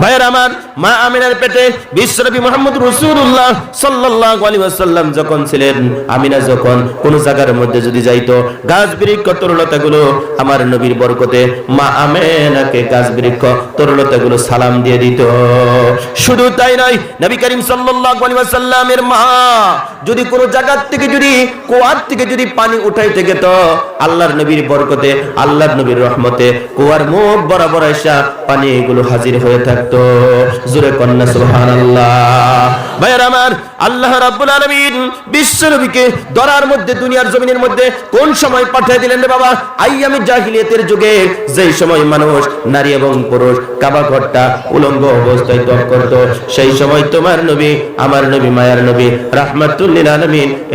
ভাইয়ের আমার মা আমিনার পেটে বিশ্বনবী মোহাম্মদ রসুল্লাহ সাল্লাল্লাহু আলাইহি ওয়াসাল্লাম যখন ছিলেন, আমিনা যখন কোন জায়গার মধ্যে যদি যাইতো, গাছ বৃক্ষ আমার নবীর বরকতে মা আমেনাকে গাছ বৃক্ষ সালাম দিয়ে দিত। শুধু তাই নয়, নবী করিম সাল্লাল্লাহু আলাইহি ওয়াসাল্লামের মা যদি কোন জায়গার থেকে যদি, কুয়ার থেকে যদি পানি উঠাইতে গেত, আল্লাহর নবীর বরকতে, আল্লাহর নবীর রহমতে কুয়ার মুখ বরাবর এসা পানি এগুলো হাজির হয়ে থাকতো। জুরে কন্যা সুবহানাল্লাহ। ভাইয়ের আমার, আল্লাহ রাব্বুল আলামিন বিশ্ব নবীকে দরার মধ্যে, দুনিয়ার জমিনের মধ্যে কোন সময় পাঠিয়ে দিলেন রে বাবা? আইয়ামি জাহিলিয়াতের যুগে যেই সময় মানুষ, নারী এবং পুরুষ, কাবা ঘরটা অবস্থায় করত, সেই সময় তোমার নবী, আমার নবী, মায়ার নবী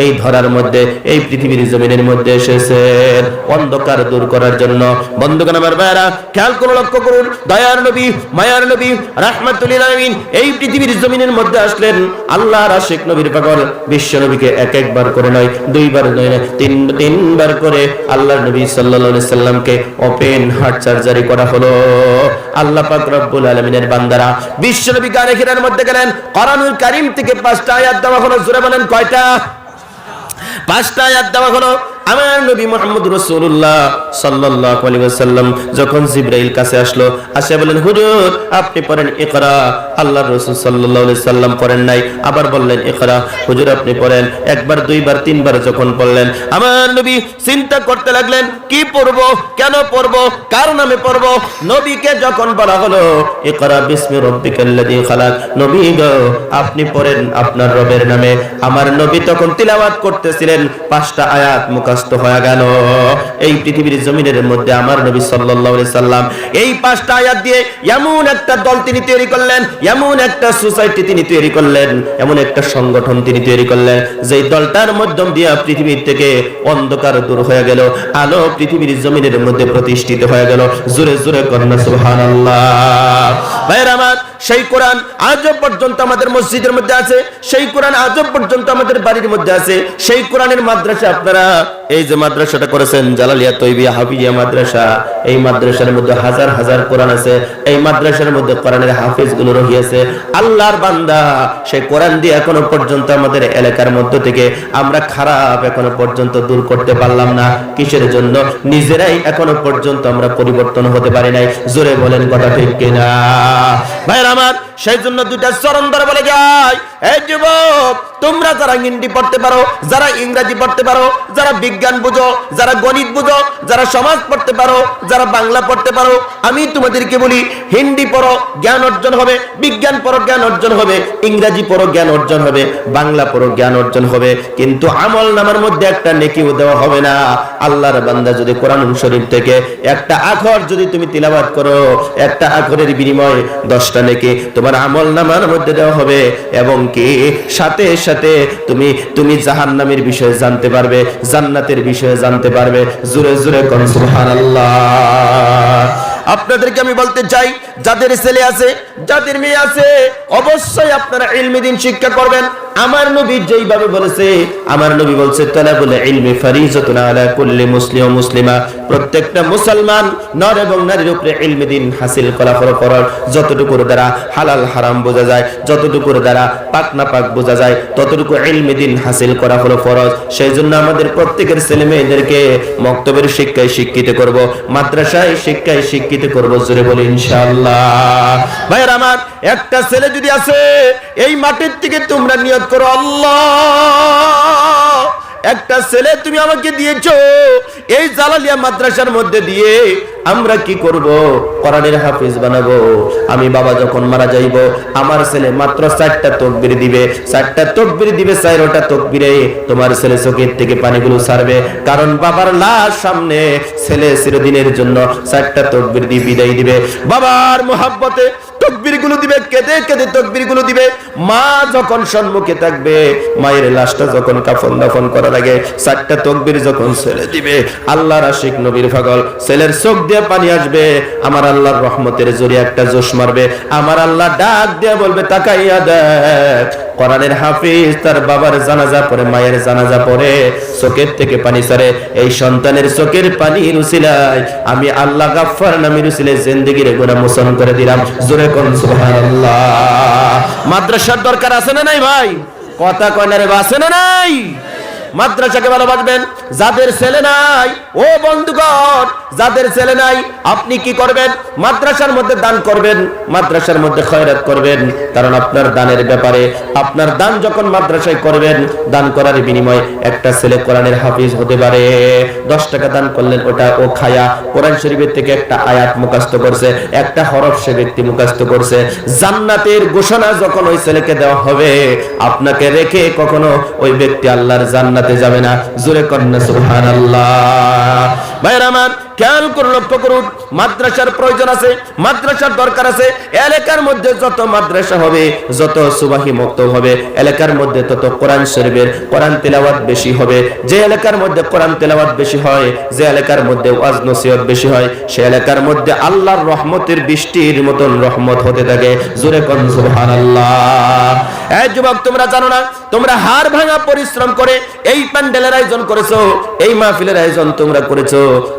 এই ধরার মধ্যে, এই পৃথিবীর জমিনের মধ্যে এসেছেন। অন্ধকার দূর করার জন্য। বন্ধুগণ আমার খেয়াল করে লক্ষ্য করুন, দয়ার নবী, মায়ার নবী আলামিন এই পৃথিবীর জমিনের মধ্যে আসলেন। আল্লাহর আশিক নবীর পাগল, বিশ্ব নবীকে এক একবার করে নয়, দুইবার নয় না, তিন, তিনবার করে আল্লাহর নবী সাল্লাল্লাহু সাল্লামকে ওপেন হার্ট সার্জারি করা হলো। আল্লাহ পাক রব্বুল আলামিনের বান্দারা, বিশ্ব নবী গানে খিরার মধ্যে গেলেন, কোরআনুল কারীম থেকে পাঁচটা আয়াত দেওয়া হলো, জোরে বলেন কয়টা? পাঁচটা আয়াত দেওয়া হলো আমার নবী মোহাম্মদ রসুল্লাহ সাল্লাহ আলী সাল্লাম যখন কাছে আসলো আসে হুজুর, আপনি পড়েন ইকরা। আল্লাহ রসুল সাল্লাহ সাল্লাম পড়েন নাই, আবার বললেন, ইকরা, হুজুর, আপনি পড়েন। একবার, দুইবার, তিনবার যখন পড়লেন, আমার নবী চিন্তা করতে লাগলেন, কি পড়ব? কেন পড়ব? কার নামে পড়ব? নবীকে যখন বলা হলো, ইকরা বিসমি রব্বিকাল্লাযী খালাক। নবী গো, আপনি পড়েন আপনার রবের নামে। আমার নবী তখন তিলাওয়াত করতেছিলেন, পাঁচটা আয়াত মুখস্থ হয়ে গেল। এই পৃথিবীর জমিনের মধ্যে আমার নবী সাল্লাল্লাহু আলাইহি সাল্লাম এই পাঁচটা আয়াত দিয়ে এমন একটা দল তিনি তৈরি করলেন, এমন একটা সোসাইটি তিনি তৈরি করলেন, এমন একটা সংগঠন তিনি তৈরি করলেন, যেই দলটার মাধ্যম দিয়ে পৃথিবীর থেকে অন্ধকার দূর হয়ে গেল, আলো পৃথিবীর জমিনের মধ্যে প্রতিষ্ঠিত হয়ে গেল। জোরে জোরে কন্যা সুবহানাল্লাহ। ভাইয়ের আমার সেই কোরআন আজও পর্যন্ত আমাদের মসজিদের মধ্যে আছে, সেই কোরআন আজও পর্যন্ত আমাদের বাড়ির মধ্যে আছে, সেই কোরআনের মাদ্রাসা আপনারা এই যে মাদ্রাসাটা করেছেন, জালালিয়া তৈবিয়া হাফিজিয়া মাদ্রাসা, এই মাদ্রাসার মধ্যে হাজার হাজার কোরআন আছে, এই মাদ্রাসার মধ্যে কোরআনের হাফিজগুলো রহিয়েছে, আল্লাহর বান্দা, সেই কোরআন দিয়ে এখনও পর্যন্ত আমাদের এলাকার মধ্য থেকে আমরা খারাপ এখনও পর্যন্ত দূর করতে পারলাম না। কিসের জন্য? নিজেরাই এখনও পর্যন্ত আমরা পরিবর্তন হতে পারি নাই। জোরে বলেন কথা ঠিক কিনা? ভাইরা আমার সেই জন্য দুইটা চরণ ধরে বলে যায় এই যুবক তোমরা যারা হিন্দি পড়তে পারো, যারা ইংরেজি পড়তে পারো, যারা বিজ্ঞান বুঝো, যারা গণিত বুঝো, যারা সমাজ পড়তে পারো, যারা বাংলা পড়তে পারো, আমি তোমাদেরকে বলি, হিন্দি পড়ো, জ্ঞান অর্জন হবে, বিজ্ঞান পড়ো, জ্ঞান অর্জন হবে, ইংরেজি পড়ো, জ্ঞান অর্জন হবে, বাংলা পড়ো, জ্ঞান অর্জন হবে, কিন্তু আমল নামার মধ্যে একটা নেকিও দেওয়া হবে না। আল্লাহর বান্দা যদি কোরআন শরীফ থেকে একটা আখর যদি তুমি তিলাবাত করো, একটা আখরের বিনিময়ে দশটা নেকি তোমার আমল নামার মধ্যে দেওয়া হবে, এবং কি সাথে সাথে তুমি তুমি জাহান্নামের বিষয়ে জানতে পারবে, জান্নাতের বিষয়ে জানতে পারবে। জুড়ে জুড়ে কোন, সুবহানাল্লাহ। আপনাদেরকে আমি বলতে চাই, যাদের ছেলে আছে, যাদের মেয়ে আছে, অবশ্যই আপনারা ইলমিদিন শিক্ষা করবেন। আমার নবী যেইভাবে বলেছে, আমার নবী বলছে, তালাবুল ইলমি ফারিজাতুন আলা কুল্লি মুসলিম ও মুসলিমা। প্রত্যেকটা মুসলমান নর এবং নারীর উপরে ইলমি দিন হাসিল করা ফরজ যতটুকুর দ্বারা হালাল হারাম বোঝা যায়, যতটুকুর দ্বারা পাক না পাক বোঝা যায়, ততটুকু ইলমি দিন হাসিল করা হলো ফরজ। সেই জন্য আমাদের প্রত্যেকের ছেলে মেয়েদেরকে মক্তবের শিক্ষায় শিক্ষিত করব, মাদ্রাসায় শিক্ষায় শিক্ষিত করব, জোরে বলি ইনশাআল্লাহ। ভাইয়ের আমার, একটা ছেলে যদি আছে, এই মাটির থেকে তোমরা নিয়ত করো আল্লাহ। একটা ছেলে তুমি আমাকে দিয়েছ, এই জালালিয়া মাদ্রাসার মধ্যে দিয়ে আমরা কি করব? কোরআনের হাফিজ বানাবো। আমি বাবা যখন মারা যাইব, আমার ছেলে মাত্র চারটা তকবির দিবে। চারটা তকবির দিবে, চারটা তকবিরে তোমার ছেলে চোখের থেকে পানিগুলো ছাড়বে। কারণ বাবার লাশ সামনে ছেলে চিরদিনের জন্য চারটা তকবির দিয়ে বিদায় দিবে। বাবার মোহাব্বতে মা যখন সম্মুখে থাকবে, মায়ের লাশটা যখন কাফন দাফন করা করার আগে চারটা তকবির যখন ছেলে দিবে, আল্লাহর আশিক নবীর পাগল ছেলের চোখ দিয়ে পানি আসবে, আমার আল্লাহর রহমতের জোরে একটা জোশ মারবে, আমার আল্লাহ ডাক দিয়ে বলবে, তাকাইয়া দেখ, কোরআনের হাফিজ তার বাবার জানাজা পড়ে, মায়ের জানাজা পড়ে, চোখের থেকে পানি সারে এই সন্তানের চোখের পানি রুসিলায় আমি আল্লাহ গাফফার নামে রুসিলে জিন্দেগির গুনাহ মোচন করে দিলাম, জোরে কোন সুবহানাল্লাহ। মাদ্রাসার দরকার আছে না নাই ভাই? কথা কয় না রে আছে না নাই? মাদ্রাসাকে ভালোবাসবেন। যাদের ছেলে নাই, ও বন্ধুগণ, যাদের ছেলে নাই, আপনি কি করবেন? মাদ্রাসার মধ্যে দান করবেন, মাদ্রাসার মধ্যে খয়রাত করবেন। কারণ আপনার দানের ব্যাপারে, আপনার দান যখন মাদ্রাসায় করবেন, দান করার বিনিময়ে একটা ছেলে কোরআনের হাফিজ হতে পারে। দশ টাকা দান করলেন, ওটা ও খায়া কোরআন শরীফের থেকে একটা আয়াত মুখস্থ করছে, একটা হরফ সে ব্যক্তি মুখস্থ করছে। জান্নাতের ঘোষণা যখন ওই ছেলেকে দেওয়া হবে, আপনাকে রেখে কখনো ওই ব্যক্তি আল্লাহর জান্নাতে যাবে না। জোরে কন্যা সুবহানাল্লাহ। ভাইরা আমার খেয়াল করে লক্ষ্য করুন। মাদ্রাসার প্রয়োজন আছে, মাদ্রাসার দরকার আছে। এলাকার মধ্যে যত মাদ্রাসা হবে, যত সুবাহি মুক্ত হবে। এলাকার মধ্যে তত কোরআন শরীফের, কোরআন তেলাওয়াত বেশি হবে। যে এলাকার মধ্যে কোরআন তেলাওয়াত বেশি হয়, যে এলাকার মধ্যে ওয়াজ নসিহত বেশি হয়, সে এলাকার মধ্যে আল্লাহর রহমতের বৃষ্টির মতন রহমত হতে থাকে। জোরে কোন, সুবহানাল্লাহ। এই যুবক, তোমরা জানো না, তোমরা হাড় ভাঙা পরিশ্রম করে এই প্যান্ডেলের আয়োজন করেছ, এই মাহফিলের আয়োজন তোমরা করেছ।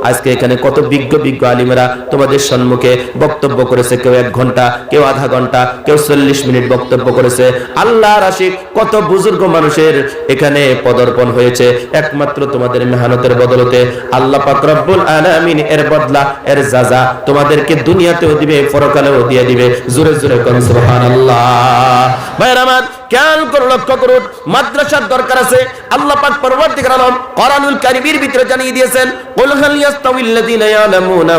আজকে এখানে কত বিজ্ঞ বিজ্ঞ আলিমেরা তোমাদের সম্মুখে বক্তব্য করেছে। কেউ এক ঘণ্টা, কেউ আধা ঘণ্টা, কেউ চল্লিশ মিনিট বক্তব্য করেছে। আল্লাহ রাশিক কত বুজুর্গ মানুষের এখানে পদর্পণ হয়েছে। একমাত্র তোমাদের মেহনতের বদলতে আল্লাহ পাক রব্বুল আলামিন এর বদলা, এর যাজা তোমাদেরকে দুনিয়াতেও দিবে, পরকালেও দিয়ে দিবে। জোরে জোরে কোন সুবহানাল্লাহ। ভাইরা খেয়াল করে লক্ষ্য করুন, মাদ্রাসার দরকার আছে। আল্লাহ পাক কোরআনুল ভিতরে জানিয়ে দিয়েছেন, কুল হাল ইয়াস্তাউিল্লাযীনা ইয়ালামুনা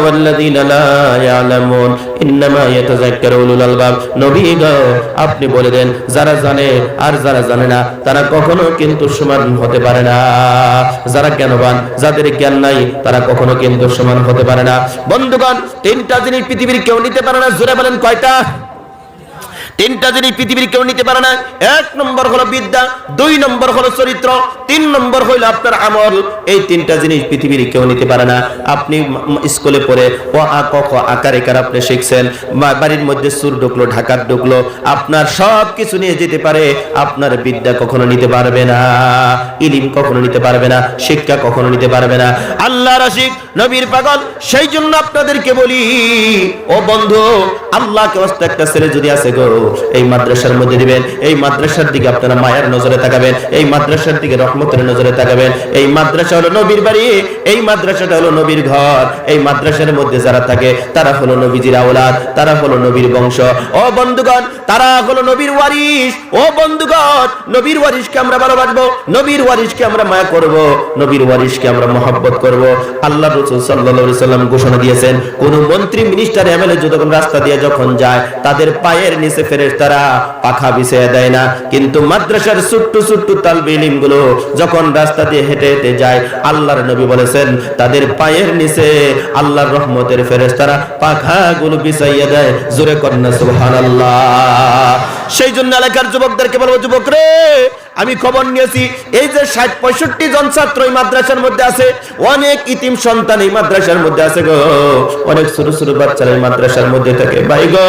লা ইয়ালামুন, ইন্নামা আলবাব। নবী গো, আপনি বলে দেন, যারা জানে আর যারা জানে না, তারা কখনো কিন্তু সমান হতে পারে না। যারা জ্ঞানবান, যাদের জ্ঞান নাই, তারা কখনো কিন্তু সমান হতে পারে না। বন্ধুগণ, তিনটা জিনিস পৃথিবীর কেউ নিতে পারে না। জোরে বলেন কয়টা? তিনটা জিনিস পৃথিবীর কেউ নিতে পারে না। এক নম্বর হলো বিদ্যা, দুই নম্বর হলো চরিত্র, তিন নম্বর হইল আপনার আমল। এই তিনটা জিনিস পৃথিবীর কেউ নিতে পারে না। আপনি স্কুলে পড়ে ও আ, ক, খ, আকার, একার আপনি শিখছেন বাড়ির মধ্যে সুর ঢুকলো, ঢাকার ঢুকলো, আপনার সব কিছু নিয়ে যেতে পারে। আপনার বিদ্যা কখনো নিতে পারবে না, ইলিম কখনো নিতে পারবে না, শিক্ষা কখনো নিতে পারবে না। আল্লাহ রাশিক, নবীর পাগল সেই জন্য আপনাদেরকে বলি, ও বন্ধু, আল্লাহকে হস্তে একটা ছেলে যদি আছে গো এই মাদ্রাসার মধ্যে দিবেন, এই মাদ্রাসার দিকে আপনারা মায়ের নজরে তাকাবেন, এই মাদ্রাসার দিকে রহমতের নজরে তাকাবেন, এই মাদ্রাসা হলো নবীর বাড়ি, এই মাদ্রাসাটা হলো নবীর ঘর, এই মাদ্রাসার মধ্যে যারা থাকে, তারা হলো নবীজির আওলাদ, তারা হলো নবীর বংশ। ও বন্ধুগণ, তারা হলো নবীর ওয়ারিশ। ও বন্ধুগণ, নবীর ওয়ারিশকে আমরা ভালোবাসবো, নবীর ওয়ারিশকে আমরা মায়া করব, নবীর ওয়ারিশকে আমরা মহব্বত করব। আল্লাহ রসুল সাল্লাল্লাহু সাল্লাম ঘোষণা দিয়েছেন, কোন মন্ত্রী মিনিস্টার এমএলএ যখন রাস্তা দিয়ে যখন যায়, তাদের পায়ের নিচে ফেরেশতারা পাখা বিছিয়ে দেয় না। কিন্তু মাদ্রাসার ছোট্ট ছোট্ট তালবিলিমগুলো যখন রাস্তা দিয়ে হেঁটে হেঁটে যায়, আল্লাহর নবী বলেছেন, তাদের পায়ের নিচে আল্লাহর রহমতের ফেরেশতারা পাখা গুলো বিছাইয়া দেয়। জোরে কন্যা সুবহানাল্লাহ। সেই জন্য এলাকার যুবকদেরকে বলব, যুবক রে, আমি খবর নিয়েছি, এই যে ষাট পঁয়ষট্টি জন ছাত্র এই মাদ্রাসার মধ্যে আছে, অনেক ইতিম সন্তান এই মাদ্রাসার মধ্যে আছে গো। অনেক ছোট ছোট বাচ্চারা এই মাদ্রাসার মধ্যে থাকে। ভাই গো,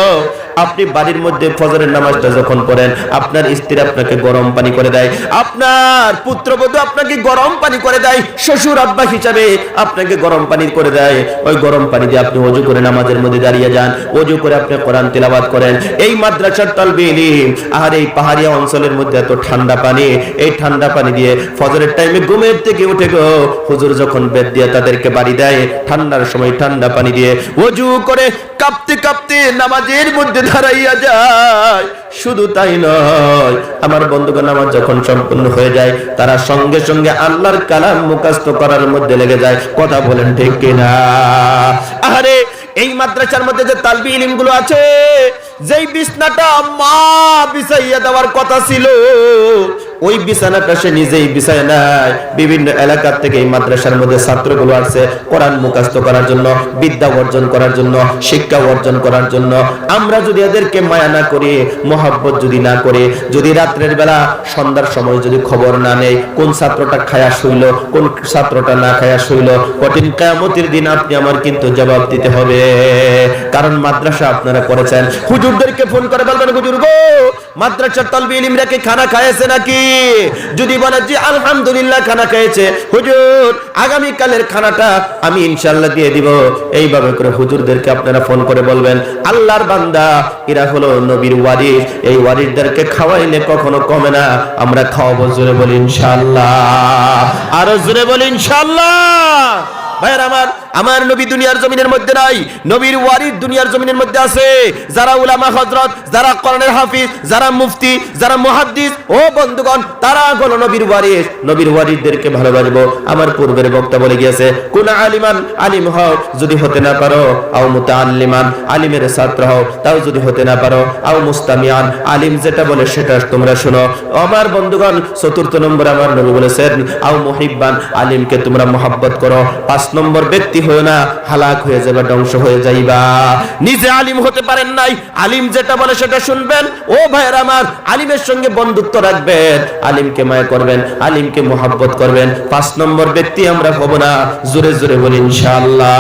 আপনি বাড়ির মধ্যে ফজরের নামাজটা যখন পড়েন, আপনার স্ত্রী আপনাকে গরম পানি করে দেয়, আপনার পুত্রবধূ আপনাকে গরম পানি করে দেয়, শ্বশুর আব্বা হিসাবে আপনাকে গরম পানি করে দেয়। ওই গরম পানি দিয়ে আপনি অজু করে নামাজের মধ্যে দাঁড়িয়ে যান, অজু করে আপনি কোরআন তেলাবাদ করেন। এই মাদ্রাসার তালবে ইলিম আর এই পাহাড়িয়া অঞ্চলের মধ্যে এত ঠান্ডা পানি, এই ঠান্ডা পানি দিয়ে ফজরের টাইমে ঘুমের থেকে উঠে গো। হুজুর যখন বেদ দিয়ে তাদেরকে বাড়ি দেয়, ঠান্ডার সময় ঠান্ডা পানি দিয়ে অজু করে কাঁপতে কাঁপতে নামাজের মধ্যে দাঁড়াইয়া যায়। শুধু তাই নয়, আমার বন্ধুগণ নামাজ যখন সম্পূর্ণ হয়ে যায়, তারা সঙ্গে সঙ্গে আল্লাহর কালাম মুখাস্ত করার মধ্যে লেগে যায়। কথা বলেন ঠিক কিনা? আরে এই মাদ্রাসার মধ্যে যে তালবি ইলিমগুলো আছে যেই বিছনাটা মা বিছাইয়া দেওয়ার কথা ছিল ওই বিছানাটা সে নিজেই বিছায় নাই। বিভিন্ন এলাকা থেকে এই মাদ্রাসার মধ্যে ছাত্রগুলো আসছে কোরআন মুখস্থ করার জন্য, বিদ্যা অর্জন করার জন্য, শিক্ষা অর্জন করার জন্য। আমরা যদি এদেরকে মায়া না করি, মহাব্বত যদি না করি, যদি রাত্রের বেলা সন্ধ্যার সময় যদি খবর না নেই, কোন ছাত্রটা খায়া শুইল, কোন ছাত্রটা না খায়া শুইল, কঠিন কায়ামতের দিন আপনি আমার কিন্তু জবাব দিতে হবে। কারণ মাদ্রাসা আপনারা করেছেন। হুজুরদেরকে ফোন করে বলবেন, হুজুর গো, মাদ্রাসার তলবি ইলিমরা কি খানা খাইয়েছে নাকি? যদি বলে যে আলহামদুলিল্লাহ খানা খেয়েছে, হুজুর আগামী কালের খানাটা আমি ইনশাল্লাহ দিয়ে দিব। এইভাবে করে হুজুরদেরকে আপনারা ফোন করে বলবেন, আল্লাহর বান্দা, এরা হলো নবীর ওয়ারিস। এই ওয়ারিসদেরকে খাওয়াইলে কখনো কমে না। আমরা খাওয়াবো জোরে বলি ইনশাল্লাহ আরও জোরে বলি ইনশাল্লাহ ভাইয়ের আমার আমার নবী দুনিয়ার জমিনের মধ্যে নাই, নবীর ওয়ারিদ দুনিয়ার জমিনের মধ্যে আছে। যারা উলামা হযরত, যারা কোরআনের হাফিজ, যারা মুফতি, যারা মুহাদ্দিস, ও বন্ধুগণ, তারা হলো নবীর ওয়ারিস। নবীর ওয়ারিদদেরকে ভালোবাসবো। আমার পূর্বের বক্তা বলে গিয়েছে, কোন আলিমান, আলিম হও, যদি হতে না পারো, আও মুতাআল্লিমান, আলিমের ছাত্র হও, তাও যদি হতে না পারো, আও মুস্তামিয়ান আলিম যেটা বলে সেটা তোমরা শোনো। আমার বন্ধুগণ, চতুর্থ নম্বর আমার নবী বলেছেন, আও মুহিব্বান, আলিমকে তোমরা মোহাব্বত করো। পাঁচ নম্বর ব্যক্তি হয়ে না, হালাক হয়ে যাবে ধ্বংস হয়ে যাইবা। নিজে আলিম হতে পারেন নাই, আলিম যেটা বলে সেটা শুনবেন। ও ভাইয়ের আমার, আলিমের সঙ্গে বন্ধুত্ব রাখবেন। আলিমকে মায়া করবেন, আলিমকে মোহাব্বত করবেন। পাঁচ নম্বর ব্যক্তি আমরা হব না, জোরে জোরে বলি ইনশাআল্লাহ।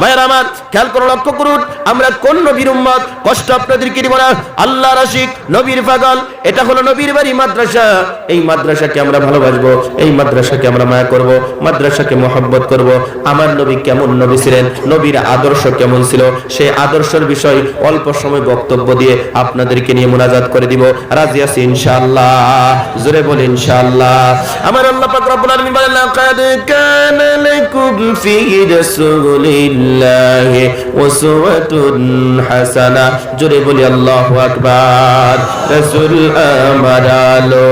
ভাইয়ের আমার, খেয়াল করে লক্ষ্য করুন, আমরা কোন নবীর উম্মত? কষ্ট আপনাদেরকে দিব না, আল্লাহ রাশিক, নবীর পাগল। এটা হলো নবীর বাড়ি, মাদ্রাসা। এই মাদ্রাসাকে আমরা ভালোবাসবো, এই মাদ্রাসাকে আমরা মায়া করব, মাদ্রাসাকে মোহাব্বত করব। আমার নবী, কেমন নবী ছিলেন, নবীর আদর্শ কেমন ছিল, সেই আদর্শের বিষয় অল্প সময় বক্তব্য দিয়ে আপনাদেরকে নিয়ে মোনাজাত করে দিব। রাজি আছি ইনশাআল্লাহ, জোরে বলি ইনশাআল্লাহ। আমার আল্লাহ পাক রব্বুল আলামিন বলেন, লাকাদ কানা লাকুম ফি রাসূলিল্লাহি উসওয়াতুন হাসানা। জোরে বলি, আল্লাহু আকবার। রাসূল আমার আলো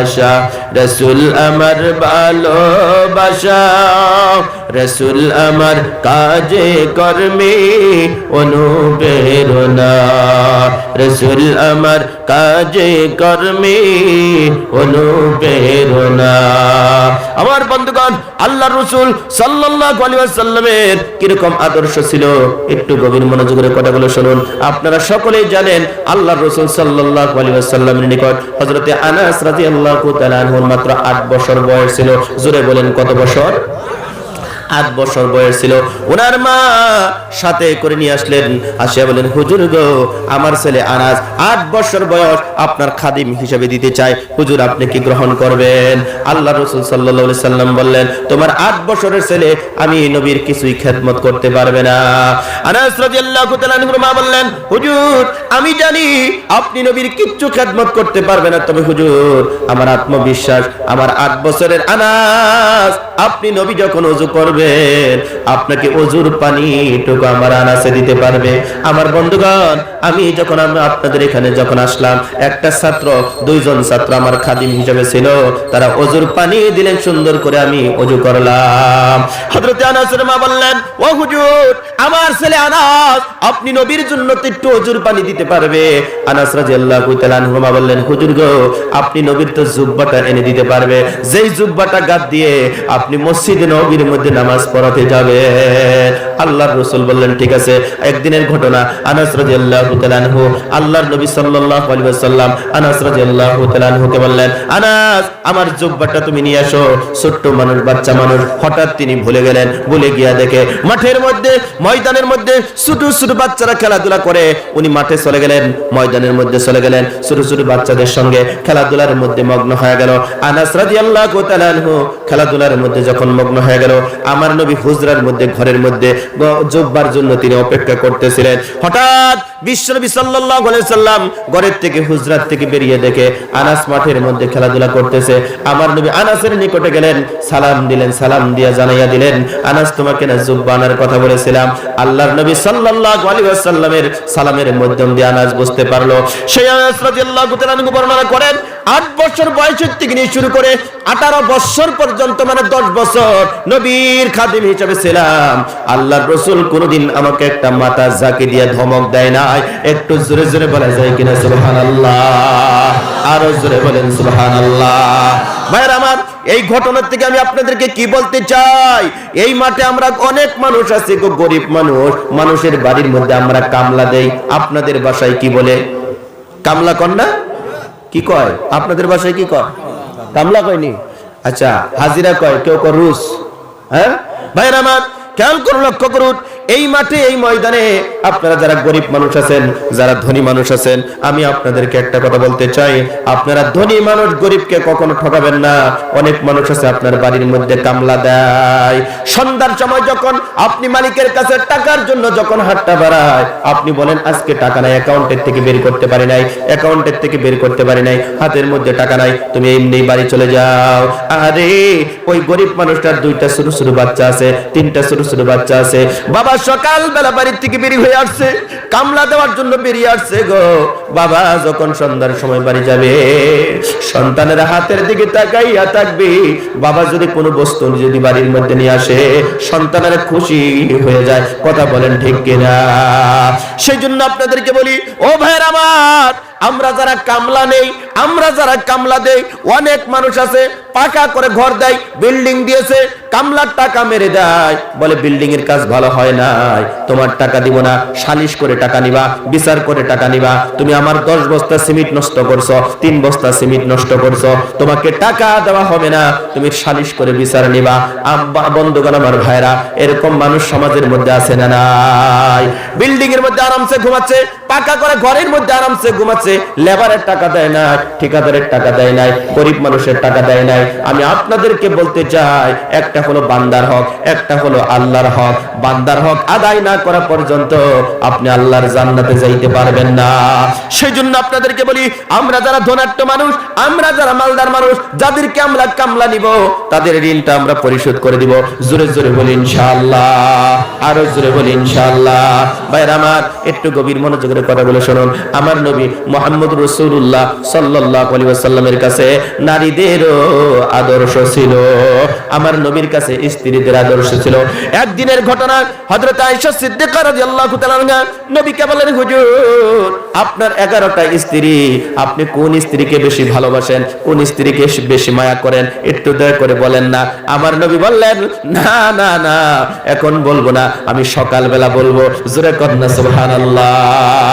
আশা রাসূল আমার ভালোবাসা রসুল আমার কাজে কর্মে অনুপ্রেরণা। রসুল আমার কাজে কর্মে অনুপ্রেরণা আমার বন্ধুগণ আল্লাহ রসুল সাল্লাল্লাহু আলাইহি ওয়াসাল্লামের কীরকম আদর্শ ছিল? একটু গভীর মনোযোগের কথাগুলো শুনুন। আপনারা সকলেই জানেন আল্লাহ রসুল সাল্লাল্লাহু আলাইহি ওয়াসাল্লামের নিকট হযরতে আনাস রাদিয়াল্লাহু তাআলা মাত্র 8 বছর বয়স ছিল। জোরে বলেন, কত বছর? আট বছর বয়স ছিল। ওনার মা সাথে করে নিয়ে আসলেন। আসিয়া বলেন হুজুর গো, আমার ছেলে আনাজ আট বছর বয়স, আপনার খাদিম হিসেবে দিতে চাই হুজুর, আপনি কি গ্রহণ করবেন? আল্লাহ রসুল সাল্লাহ সাল্লাম বললেন, তোমার আট বছরের ছেলে, আমি নবীর কিছুই খেদমত করতে পারবে না। আনাস রাদিয়াল্লাহু মা বললেন, হুজুর, আমি জানি আপনি নবীর কিচ্ছু খেদমত করতে পারবে না, তবে হুজুর, আমার আত্মবিশ্বাস, আমার আট বছরের আনাস, আপনি নবী যখন ওযু করবেন আপনাকে অজুর পানি টুকু আমার আনাসে দিতে পারবে। আমার বন্ধুগণ আমি যখন আমরা আপনাদের এখানে যখন আসলাম, একটা ছাত্র, দুইজন ছাত্র আমার খাদিম হিসেবে ছিল, তারা অজুর পানি দিলেন, সুন্দর করে আমি অজু করলাম। হযরত আনাসের মা বললেন, ও হুজুর, আমার ছেলে আনাস, আপনি নবীর জন্য একটু অজুর পানি দিতে পারবে। আনাস রাদিয়াল্লাহু তাআলা আনহু মা বললেন, হুজুর গো, আপনি নবীর তো জুব্বাটা এনে দিতে পারবে। যেই জুব্বাটা গাদ দিয়ে আপনি মসজিদে নবীর মধ্যে নামাজ পড়াতে যাবে আল্লাহর রাসূল বললেন, ঠিক আছে, একদিনের ঘটনা। আনাস রাদিয়াল্লাহু খেলাধুলা করে, উনি মাঠে চলে গেলেন, ময়দানের মধ্যে চলে গেলেন, ছোট ছোট বাচ্চাদের সঙ্গে খেলাধুলার মধ্যে মগ্ন হয়ে গেল। আনাস খেলাধুলার মধ্যে যখন মগ্ন হয়ে গেল, আমার নবী হুজরার মধ্যে, ঘরের মধ্যে জব্বার জন্য তিনি অপেক্ষা করতেছিলেন। হঠাৎ আনাস তোমাকে কথা বলেছিলাম। আল্লাহর নবী সাল্লাল্লাহু ওয়াসাল্লামের সালামের মাধ্যম দিয়ে আনাস বুঝতে পারল। সেই আনাস বর্ণনা করেন আট বছর বয়সের থেকে নিয়ে শুরু করে আঠারো বছর পর্যন্ত মানে দশ বছর নবীর খাদিম হিসেবে ছিলাম। আল্লাহর রসুল কোনোদিন আমাকে একটা মাথা জাকি দিয়ে ধমক দেয় নাই। একটু জোরে জোরে বলা যায় কিনা, সুবহানাল্লাহ। আরও জোরে বলেন, সুবহানাল্লাহ। ভাইয়ের আমার, এই ঘটনার থেকে আমি আপনাদেরকে কি বলতে চাই? এই মাঠে আমরা অনেক মানুষ আছে গো, গরিব মানুষ। মানুষের বাড়ির মধ্যে আমরা কামলা দেই। আপনাদের বাসায় কি বলে? কামলা না কি কয়? আপনাদের ভাষায় কি কয়? কামলা কয়নি? আচ্ছা হাজিরা কয়, কেউ কয় রুশ। হ্যাঁ? ভাইয়ের আমার খেয়াল করুন, লক্ষ্য করুন এই মাঠে, এই ময়দানে আপনারা যারা গরিব মানুষ আছেন, যারা ধনী মানুষ আছেন, আমি আপনাদেরকে একটা কথা বলতে চাই। আপনারা ধনী মানুষ গরিবকে কখনো ঠকাবেন না। অনেক মানুষ আছে আপনার বাড়ির মধ্যে কামলা দেয়। সন্ধ্যার সময় যখন আপনি মালিকের কাছে টাকার জন্য যখন হাতটা বাড়ায়, আপনি বলেন, আজকে টাকা নাই, অ্যাকাউন্টের থেকে বের করতে পারি নাই, অ্যাকাউন্টের থেকে বের করতে পারি নাই, হাতের মধ্যে টাকা নাই, তুমি এমনি বাড়ি চলে যাও। আরে ওই গরিব মানুষটার দুইটা ছোট ছোট বাচ্চা আছে, তিনটা ছোট ছোট বাচ্চা আছে। বাবা সকাল বেলা বাড়ির থেকে বেরিয়ে হয়ে আসছে, কামলা দেওয়ার জন্য বেরিয়ে আসছে গো। বাবা যখন সন্ধ্যার সময় বাড়ি যাবে, সন্তানের হাতের দিকে তাকাইয়া থাকবে। বাবা যদি কোনো বস্তু যদি বাড়ির মধ্যে নিয়ে আসে, সন্তানের খুশি হয়ে যায়। কথা বলেন ঠিক কিনা? সেই জন্য আপনাদেরকে বলি, ও ভাইয়ের আমার আমরা যারা কামলা নেই, আমরা যারা কামলা দেই, অনেক মানুষ আছে, পাকা করে ঘর দেয়, বিল্ডিং দিয়েছে, কামলার টাকা মেরে দেয়। বলে বিল্ডিং এর কাজ ভালো হয় নাই, তোমার টাকা দিব না, সালিশ করে টাকা নিবা, বিচার করে টাকা নিবা, তুমি আমার দশ বস্তা সিমেন্ট নষ্ট করছ, তিন বস্তা সিমেন্ট নষ্ট করছ, তোমাকে টাকা দেওয়া হবে না, তুমি সালিশ করে বিচার নিবা। আব্বা, বন্ধুগণ আমার ভাইরা এরকম মানুষ সমাজের মধ্যে আছে না নাই? বিল্ডিং এর মধ্যে আরামসে ঘুমাচ্ছে পাকা করে ঘরের মধ্যে আরামসে ঘুমাচ্ছে, লেবারের টাকা দেয় না, ঠিকাদারের টাকা দেয় নাই, গরিব মানুষের টাকা দেয় নাই। আমি আপনাদেরকে বলতে চাই, একটা হলো বান্দার হক, একটা হলো আল্লাহর হক। বান্দার হক আদায় না করা পর্যন্ত আপনি আল্লাহর জান্নাতে যাইতে পারবেন না। সেই জন্য আপনাদেরকে বলি, আমরা যারা ধনাঢ্য মানুষ, আমরা যারা মালদার মানুষ, যাদেরকে আমরা কামলা নিব, তাদের ঋণটা আমরা পরিশোধ করে দিব। জোরে জোরে বলি ইনশাআল্লাহ, আরও জোরে বলি ইনশাআল্লাহ। ভাইরা আমার, একটু গভীর মনোযোগের কথা বলে শুনুন। আমার নবী মোহাম্মদ রসুল্লাহ সাল্লাহ কাছে নারীদেরও আদর্শ ছিল। আমার নবীর কাছে স্ত্রীদের আদর্শ ছিল। একদিনের ঘটনা সিদ্দিকা রাদিয়াল্লাহু নবীকে বলেন, হুজুর, আপনার 11টা স্ত্রী, আপনি কোন স্ত্রীকে বেশি ভালোবাসেন? কোন স্ত্রীকে বেশি মায়া করেন? একটু দয়া করে বলেন না। আমার নবী বললেন, না না না, এখন বলব না, আমি সকালবেলা বলব। জোরে কন্যা সুবহানাল্লাহ।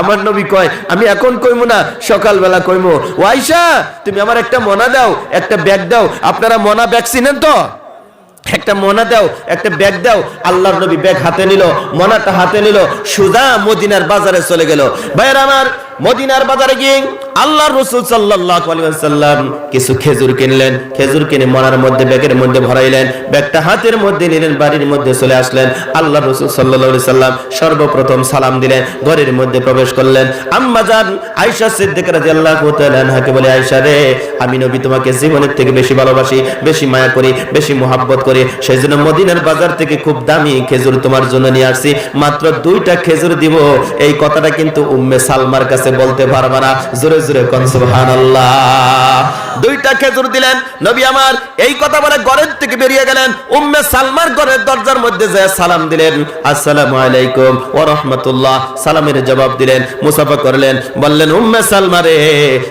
আমার নবী কয়, আমি এখন কইমু না, সকালবেলা কইমু। ওয়াইশা তুমি আমার একটা মনা দাও, একটা ব্যাগ দাও। আপনারা মনা ব্যাগ চিনেন তো? একটা মনা দাও, একটা ব্যাগ দাও। আল্লাহর নবী ব্যাগ হাতে নিল, মনাটা হাতে নিল। সুদা মদিনার বাজারে চলে গেল। ভাইয়ের আমার মদিনার বাজারে গিয়ে আল্লাহ রসুল সাল্লাহ সাল্লাম কিছু খেজুর কিনলেন। খেজুর কিনে মনার মধ্যে, ব্যাগের মধ্যে ভরাইলেন, ব্যাগটা হাতের মধ্যে নিলেন, বাড়ির মধ্যে চলে আসলেন। আল্লাহ রসুল সাল্লাহ সাল্লাম সর্বপ্রথম সালাম দিলেন, ঘরের মধ্যে প্রবেশ করলেন। আম্মা যান আয়সা সিদ্দিকার আল্লাহ হাকে বলে আয়সা রে, আমি নবী তোমাকে জীবনের থেকে বেশি ভালোবাসি, বেশি মায়া করি, বেশি মোহাব্বত করি। সেই জন্য মদিনার বাজার থেকে খুব দামি খেজুর তোমার জন্য নিয়ে আসছি। মাত্র দুইটা খেজুর দিব। এই কথাটা কিন্তু উম্মে সালমার কাছে বলতে পারবে না। জোরে জোরে কোন, সুবহানাল্লাহ। দুইটা খেজুর দিলেন। নবী আমার এই কথা বলে ঘরের থেকে বেরিয়ে গেলেন। উম্মে সালমার ঘরের দরজার মধ্যে যায় সালাম দিলেন। আসসালামু আলাইকুম ওয়া রাহমাতুল্লাহ। সালামের জবাব দিলেন, মুসাফা করলেন, বললেন, উম্মে সালমা রে,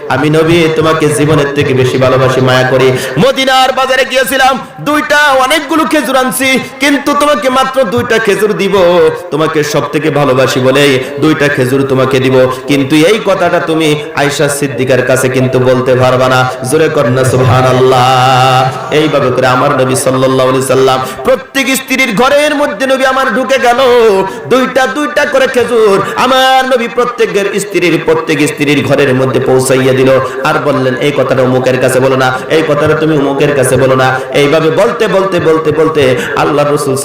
আমি নবী, তোমাকে জীবনের থেকে বেশি ভালোবাসি, মায়া করি। মদিনার বাজারে গিয়েছিলাম, দুইটা অনেকগুলো খেজুর আনছি, কিন্তু তোমাকে মাত্র দুইটা খেজুর দিব। তোমাকে সব থেকে ভালোবাসি বলে দুইটা খেজুর তোমাকে দিব। কিন্তু এই কথাটা তুমি আয়সা সিদ্দিকার কাছে কিন্তু বলতে পারবা না। জোরে কন্যা সুবহান এইভাবে করে আমার নবী আলাইহি সাল্লাম প্রত্যেক স্ত্রীর ঘরের মধ্যে নবী আমার ঢুকে গেল। দুইটা দুইটা করে খেজুর আমার নবী প্রত্যেকের স্ত্রীর প্রত্যেক স্ত্রীর ঘরের মধ্যে পৌঁছাইয়া দিল। আর বললেন, এই কথাটা অমুকের কাছে বলো না। এই কথাটা তুমি অমুকের কাছে বলো না। এইভাবে বলতে বলতে বলতে বলতে আল্লাহ রসুল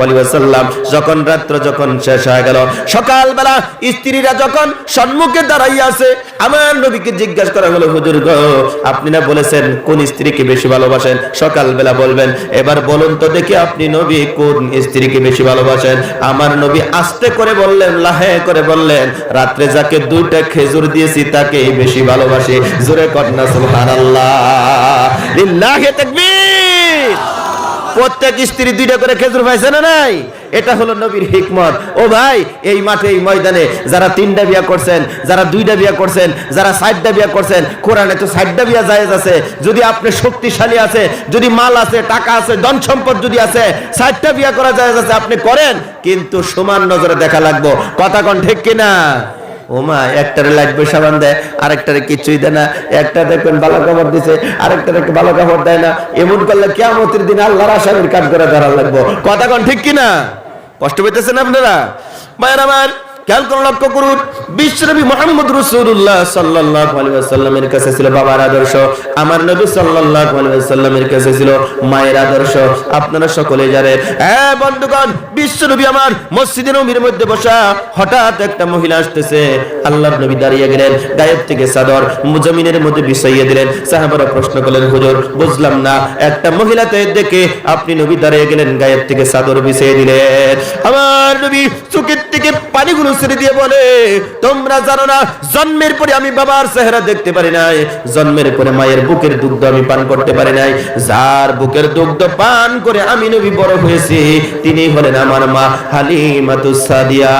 আলাইহি ওয়াসাল্লাম যখন রাত্র যখন শেষ হয়ে গেল, সকালবেলা স্ত্রীরা যখন সম্মুখে দাঁড়াইয়া আছে। আমার নবীকে জিজ্ঞাসা করা হলো, হুজুর গো, আপনি না বলেছেন কোন স্ত্রীকে বেশি ভালোবাসেন? সকালবেলা বলবেন, এবার বলুন তো দেখি আপনি নবী কোন স্ত্রীকে বেশি ভালোবাসেন? আমার নবী আস্তে করে বললেন, লাহে করে বললেন, রাত্রে যাকে দুইটা খেজুর দিয়েছি তাকেই বেশি ভালোবাসি। জোরে কন্যা সুবহানাল্লাহ। লিল্লাহি তাকবীর। প্রত্যেক স্ত্রী দুইটা করে খেজুর পাইছে না নাই? এটা হলো নবীর হিকমত। ও ভাই, এই মাঠে, এই ময়দানে যারা তিনটা বিয়া করছেন, যারা দুইটা বিয়া করছেন, যারা ষাটটা বিয়া করছেন, কোরআনে তো ষাটটা বিয়া জায়েজ আছে। যদি আপনি শক্তিশালী আছে, যদি মাল আছে, টাকা আছে, ধন সম্পদ যদি আছে ষাটটা বিয়া করা জায়েজ আছে, আপনি করেন, কিন্তু সমান নজরে দেখা লাগবো। কথা কোন ঠিক কিনা? ওমা, একটারে লাগবে সাবান দেয়, আরেকটারে কিছুই দেয় না। একটা দেখবেন ভালো কাপড় দিছে, আরেকটারে ভালো কাপড় দেয় না। এমন করলে কেমতের দিন আল্লাহর আসামির কাজ করে ধরা লাগবো। কথা কোন, ঠিক কিনা? কষ্ট পেতেছেন আপনারা? ভাইয়ের আমার খেয়াল করে, লক্ষ্য করুন বিশ্বনবী মোহাম্মদ রসুল্লাহ সাল্লাহ কাছে ছিল বাবার আদর্শ। আমার নবী সাল্লাহ আলাইসাল্লামের কাছে ছিল মায়ের আদর্শ। আপনারা সকলে জানেন হ্যাঁ বন্ধুগণ বিশ্বনবী আমার মসজিদের নবীর মধ্যে বসা হঠাৎ একটা মহিলা আসতেছে। আল্লাহর নবী দাঁড়িয়ে গেলেন, গায়েব থেকে চাদর জমিনের মধ্যে বিছাইয়ে দিলেন। সাহাবারা প্রশ্ন করলেন, হুজুর, বুঝলাম না, একটা মহিলাতে দেখে আপনি নবী দাঁড়িয়ে গেলেন, গায়েব থেকে চাদর বিছিয়ে দিলেন। আমার নবী চোখের থেকে পানিগুলো ছেড়ে দিয়ে বলে, তোমরা জানো না, জন্মের পরে আমি বাবার চেহারা দেখতে পারি নাই, জন্মের পরে মায়ের বুকের দুগ্ধ আমি পান করতে পারি নাই, যার বুকের দুগ্ধ পান করে আমি নবী বড় হয়েছি, তিনি হলেন আমার মা হালিমাতুস সাদিয়া।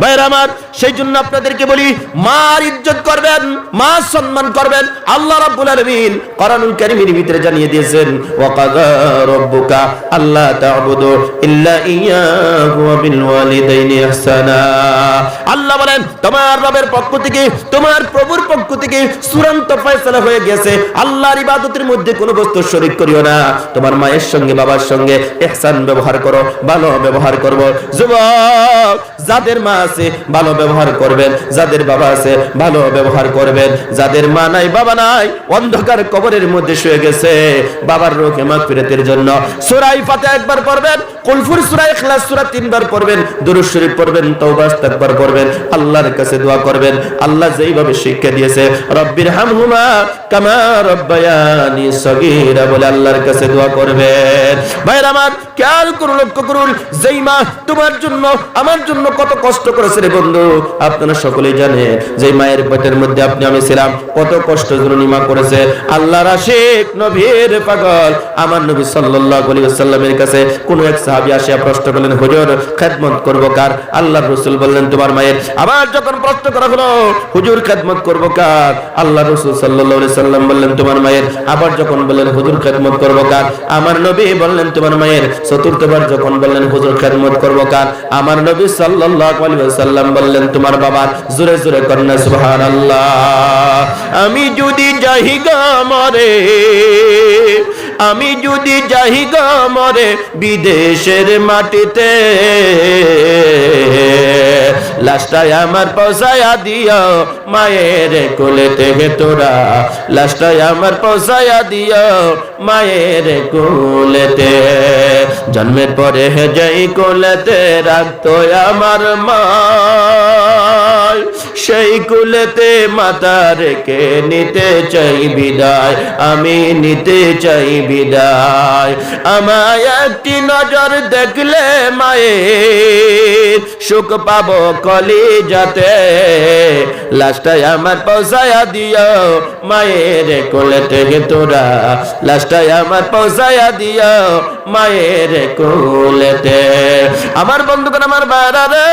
ভাইরা আমার সেই জন্য আপনাদেরকে বলি, মার ইজ্জত করবেন মা সম্মান করবেন। আল্লাহ রাব্বুল আলামিন কোরআনুল কারীমের ভিতরে জানিয়ে দিয়েছেন ওয়া কাযা রাব্বুকা আল্লা তা'বুদু ইল্লা ইয়াহু ওয়া বিল ওয়ালিদাইনি ইহসানা আল্লাহ বলেন, তোমার রবের পক্ষ থেকে, তোমার প্রভুর পক্ষ থেকে চূড়ান্ত ফয়সালা হয়ে গেছে আল্লাহর ইবাদতের মধ্যে কোনো বস্তু শরীক করিও না। তোমার মায়ের সঙ্গে, বাবার সঙ্গে ইহসান ব্যবহার করো, ভালো ব্যবহার করব। যুবক, যাদের মা আছে, ভালো ব্যবহার করবেন, যাদের বাবা আছে, ভালো ব্যবহার করবেন। যাদের মা নাই, বাবা নাই, অন্ধকার কবরের মধ্যে শুয়ে গেছে। বাবার রোগে মাগফিরাতের জন্য সূরা ফাতিহা একবার পড়বেন, কুলফুর সূরা ইখলাস সূরা তিনবার পড়বেন, দুরূদ শরীফ পড়বেন, তওবা ইস্তিগফার করবেন আল্লাহর কাছে দোয়া করবেন, আল্লাহ যেইভাবে শিক্ষা দিয়েছে, রব্বির হামহুমা কামা রব্বায়ানি সগীরা বলে আল্লাহর কাছে দোয়া করবেন। ভাইরা আমার, খেয়াল করুন, লক্ষ্য করুন, যেই মা তোমার জন্য, আমার জন্য কত কষ্ট করেছে রে বন্ধু। আপনারা সকলেই জানেন যে মায়ের পেটের মধ্যে আপনি আমি ছিলাম। কত কষ্ট জননী মা করেছে। আল্লাহর আশিক নবীর পাগল। আমার নবী সাল্লাল্লাহু আলাইহি ওয়াসাল্লামের কাছে কোন এক সাহাবী আসিয়া প্রশ্ন করলেন, হুজুর, খেদমত করব কার? আল্লাহর রাসূল বললেন, তোমার মায়ের। আবার যখন প্রশ্ন করা হলো, হুজুর, খেদমত করব কার? আল্লাহর রাসূল সাল্লাল্লাহু আলাইহি সাল্লাম বললেন, তোমার মায়ের। আবার যখন বললেন, হুজুর, খেদমত করব কার? আমার নবী বললেন, তোমার মায়ের। চতুর্থবার যখন বললেন, হুজুর, খেদমত করব কার? আমার নবী সাল্লাল্লাহু আলাইহি ওয়াসাল্লাম বললেন তোমার বাবা, জোরে জোরে কন্যা সুহান আমি যদি যাই মরে, আমি যদি যাই মরে বিদেশের মাটিতে লাস্টায় আমার পৌঁছায়া দিও, মায়ের কোলেতে হে তোরা। লাস্টায় আমার পৌঁছায়া দিও, মায়ের কোলেতে। জন্মের পরে হে যাই কোলেতে রাখতো আমার মা, সেই কুলেতে মাতা রেখে নিতে চাই বিদায়, আমি নিতে চাই বিদায়। আমায় একটি নজর দেখলে মায়ের সুখ পাবো কলি যাতে লাস্টাই আমার পৌঁছায়া দিও মায়ের কোলে থেকে তোরা লাস্টাই আমার পৌঁছায়া দিও। মায়ের কোলেতে। আমার বন্ধুগণ, আমার বাইরা রে,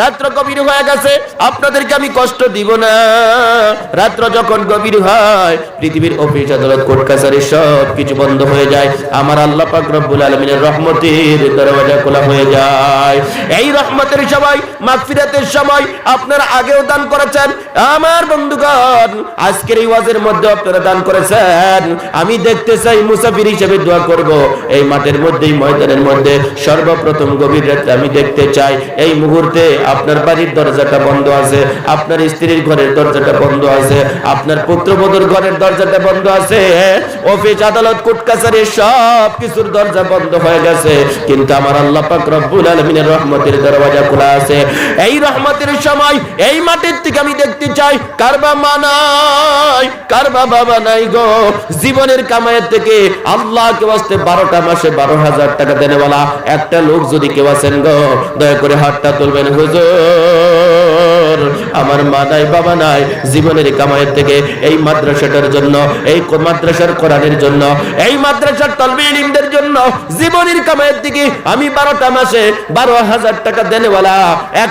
রাত্র গভীর হয়ে গেছে, আপনাদেরকে আমি কষ্ট দিব না। রাত্র যখন গভীর হয়, পৃথিবীর অফিস, আদালত, কোর্ট, কাছারি সব কিছু বন্ধ হয়ে যায়। আমার আল্লাহ পাক রব্বুল আলামিনের রহমতের দরওয়াজা খোলা হয়ে যায়। এই রহমতের সময়, মাগফিরাতের সময় আপনারা আগেও দান করেছেন। আমার বন্ধুগণ, আজকের এই ওয়াজের মধ্যে আপনারা দান করেছেন। আমি দেখতে চাই মুসাফির হিসেবে দোয়া করব। এই মাঠের মধ্যে ময়দানের মধ্যে সর্বপ্রথম গভীর রাতে আমি দেখতে চাই, এই মুহূর্তে আপনার বাড়ির দরজাটা বন্ধ আছে, আপনার স্ত্রীর ঘরের দরজাটা বন্ধ আছে, আপনার পুত্রবধূর ঘরের দরজাটা বন্ধ আছে, অফিস, আদালত কোর্ট কাছারি সব কিছুর দরজা বন্ধ হয়ে গেছে। কিন্তু আমার আল্লাহ পাক রব্বুল আলামিনের রহমতের দরজা খোলা আছে। এই রহমতের সময়, এই মাটির থেকে আমি দেখতে চাই কারবা মানাই কারবা বাবা নাই গো? জীবনের কামাইয়ের থেকে আল্লাহকে বাঁচতে বারোটা মাসে বারো হাজার টাকা দেনে বলা একটা লোক যদি কেউ আছেন গো, দয়া করে হাতটা তুলবেন, হুজুর। আমার মা নাই, বাবা নাই, জীবনের কামাইয়ের থেকে এই মাদ্রাসাটার জন্য, এই মাদ্রাসার কোরআনের জন্য, এই মাদ্রাসার তলবে ইলমদের জন্য জীবনের কামাইয়ের থেকে আমি বারোটা মাসে বারো হাজার টাকা দেনেওয়ালা এক